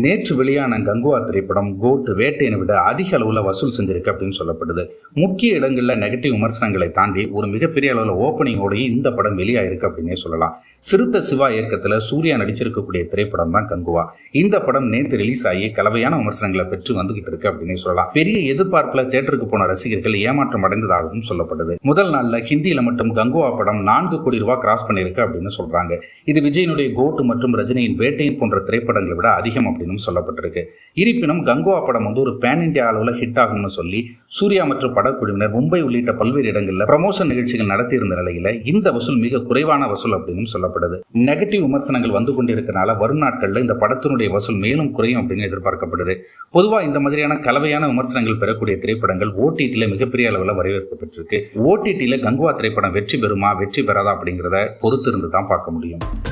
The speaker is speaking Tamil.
நேற்று வெளியான கங்குவா திரைப்படம் கோட் வேட்டையை விட அதிக அளவில் வசூல் செஞ்சிருக்கு அப்படின்னு சொல்லப்படுது. முக்கிய இடங்களில் நெகட்டிவ் விமர்சனங்களை தாண்டி ஒரு மிகப்பெரிய அளவில் ஓப்பனிங்கோடையும் இந்த படம் வெளியாயிருக்கு அப்படின்னே சொல்லலாம். சிறுத்தை சிவா இயக்கத்தில் சூர்யா நடிச்சிருக்கக்கூடிய திரைப்படம் தான் கங்குவா. இந்த படம் நேற்று ரிலீஸ் ஆகி கலவையான விமர்சனங்களை பெற்று வந்துகிட்டு இருக்கு அப்படின்னு சொல்லலாம். பெரிய எதிர்பார்ப்பில் தேட்டருக்கு போன ரசிகர்கள் ஏமாற்றம் அடைந்ததாகவும் சொல்லப்படுது. முதல் நாளில் ஹிந்தியில் மட்டும் கங்குவா படம் நான்கு கோடி ரூபாய் கிராஸ் பண்ணியிருக்கு அப்படின்னு சொல்றாங்க. இது விஜயனுடைய கோட்டு மற்றும் ரஜினியின் வேட்டையின் போன்ற திரைப்படங்களை விட அதிகம் அப்படின்னு சொல்லப்பட்டிருக்கு. இருப்பினும் கங்குவா படம் வந்து ஒரு பேன் இந்தியா அளவில் ஹிட் ஆகும்னு சொல்லி சூர்யா மற்றும் படக்குழுவினர் மும்பை உள்ளிட்ட பல்வேறு இடங்களில் ப்ரமோஷன் நிகழ்ச்சிகள் நடத்தியிருந்த நிலையில் இந்த வசூல் மிக குறைவான வசூல் அப்படின்னு சொல்லப்படுது. நெகட்டிவ் விமர்சனங்கள் வந்து கொண்டிருக்கனால வரும் நாட்களில் இந்த படத்தினுடைய வசூல் மேலும் குறையும் அப்படின்னு எதிர்பார்க்கப்படுது. பொதுவாக இந்த மாதிரியான கலவையான விமர்சனங்கள் பெறக்கூடிய திரைப்படங்கள் ஓடிடியில் மிகப்பெரிய அளவில் வரவேற்பு பெற்றிருக்கு ஓடிடியில் கங்குவா திரைப்படம் வெற்றி பெறுமா வெற்றி பெறாதா அப்படிங்கிறத பொறுத்திருந்து தான் பார்க்க முடியும்.